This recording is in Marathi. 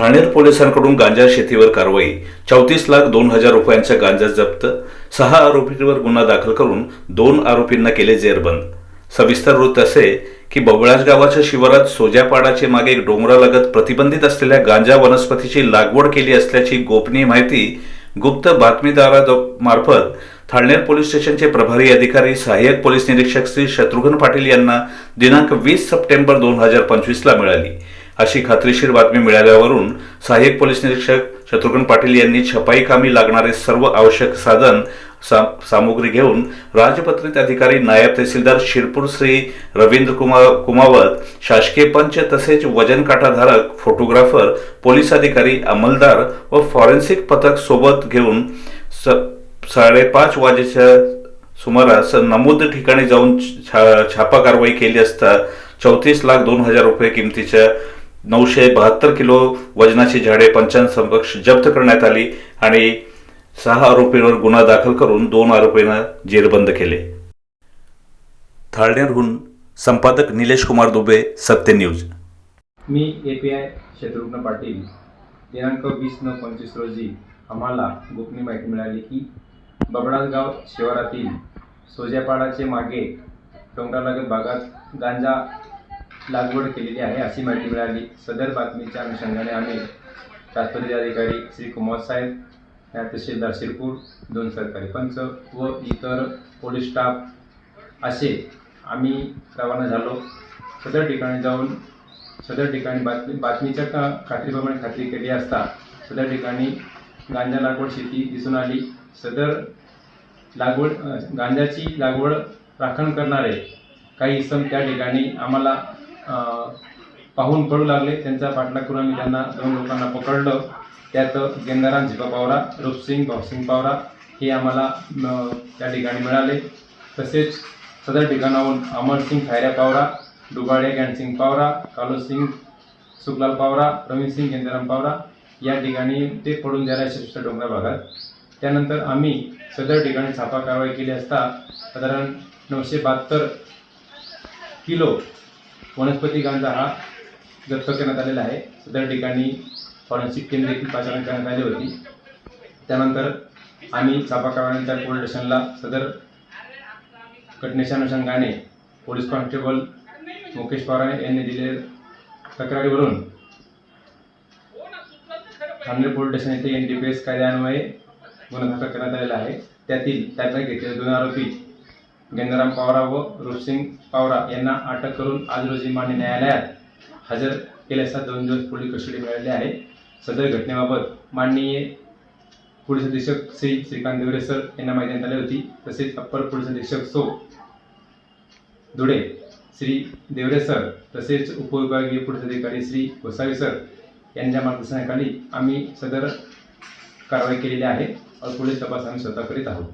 ठाणेर पोलिसांकडून गांजा शेतीवर कारवाई चौतीस लाख दोन हजार रुपयांचा गांजा जप्त सहा आरोपींवर गुन्हा दाखल करून दोन आरोपींना केले जेरबंद. सविस्तर वृत्त असे की बबळाज गावाच्या शिवारात सोजापाडाचे मागे डोंगरालगत प्रतिबंधित असलेल्या गांजा वनस्पतीची लागवड केली असल्याची गोपनीय माहिती गुप्त बातमीदारामार्फत थाळनेर पोलीस स्टेशनचे प्रभारी अधिकारी सहाय्यक पोलीस निरीक्षक श्री शत्रुघ्न पाटील यांना दिनांक वीस सप्टेंबर दोन हजार पंचवीसला मिळाली. अशी खात्रीशीर बातमी मिळाल्यावरून सहाय्यक पोलीस निरीक्षक शत्रुघ्न पाटील यांनी छपाई कामी लागणारे सर्व आवश्यक साधन सा- सामुग्री घेऊन राजपत्रित अधिकारी नायब तहसीलदार शिरपूर श्री रवींद्र कुमार कुमावत शासकीय पंच तसेच वजन काटाधारक फोटोग्राफर पोलीस अधिकारी अंमलदार व फॉरेन्सिक पथक सोबत घेऊन स साडेपाच वाजेच्या सुमारास नमूद ठिकाणी जाऊन छा छापा कारवाई केली असता चौतीस लाख दोन हजार रुपये किमतीच्या नऊशे बहात्तर किलो वजनाची झाडे पंचांसमक्ष जप्त करण्यात आली आणि सहा आरोपींवर गुन्हा दाखल करून दोन आरोपींना जेरबंद केले. थाळनेरहून संपादक Nilesh Kumar Dubey Satya news. Me A P I Shatrughan Patil. दिनांक वीस नऊ पंचवीस रोजी आम्हाला गोपनीय माहिती मिळाली की बबडासगाव शिवारातील सोजापाडाचे मागे डोंगरालगत भागात गांजा लागवड केलेली आहे अशी माहिती मिळाली. सदर बातमीच्या अनुषंगाने आम्ही तात्पर्य अधिकारी श्री कुमार साहेब या तहसीलदार शिरपूर दोन सरकारी पंच व इतर पोलीस स्टाफ असे आम्ही रवाना झालो. सदर ठिकाणी जाऊन सदर ठिकाणी बातमी बातमीच्या का खात्रीप्रमाणे खात्री केली असता सदर ठिकाणी गांजा लागवड शेती दिसून आली. सदर लागवड गांजाची लागवड राखण करणारे काही इसम त्या ठिकाणी आम्हाला पाहून पळू लागले. त्यांचा पाठलाग करून आम्ही त्यांना दोन लोकांना पकडलं. त्यात गेंदाराम झिपा पावरा रूपसिंग भाऊसिंग पावरा हे आम्हाला त्या ठिकाणी मिळाले. तसेच सदर ठिकाणाहून अमरसिंग खायऱ्या पावरा डुबाळे गॅनसिंग पावरा कालोसिंग सुखलाल पावरा प्रवीणसिंग गेंदाराम पावरा या ठिकाणी ते पडून द्यायला शिष्ट डोंगरा भागात. त्यानंतर आम्ही सदर ठिकाणी छापा कारवाई केली असता साधारण नऊशे बहात्तर किलो वनस्पती गांजा हा जप्त करण्यात आलेला आहे. सदर ठिकाणी फॉरेन्सिक टीम देखील पाचारण करण्यात आली होती. त्यानंतर आम्ही छापा कारवाईनंतर पोलीस स्टेशनला सदर घटनेच्या अनुषंगाने पोलीस कॉन्स्टेबल मुकेश पवार यांनी दिलेल्या तक्रारीवरून ठाणे पोलीस स्टेशन येथे एन डी पी एस कायद्यान्वये गुन्हा दाखल करण्यात आलेला आहे. त्यातील त्यापैकी घेतलेले दोन आरोपी गेंदाराम पावरा व रूपसिंग पावरा यांना अटक करून आज रोजी मान्य न्यायालयात हजर केले असता दोन दिवस पोलीस कस्टडी मिळाली आहे. सदर घटनेबाबत माननीय पोलीस अधीक्षक श्री श्रीकांत देवरे सर यांना माहिती देण्यात आली होती. तसेच अप्पर पोलीस अधीक्षक सो. धुळे श्री देवरे सर तसेच उपविभागीय पोलीस अधिकारी श्री गोसावी सर यांच्या मार्गदर्शनाखाली आम्ही सदर कारवाई केलेली आहे. और पुढील तपास आम्ही स्वतः करीत आहोत.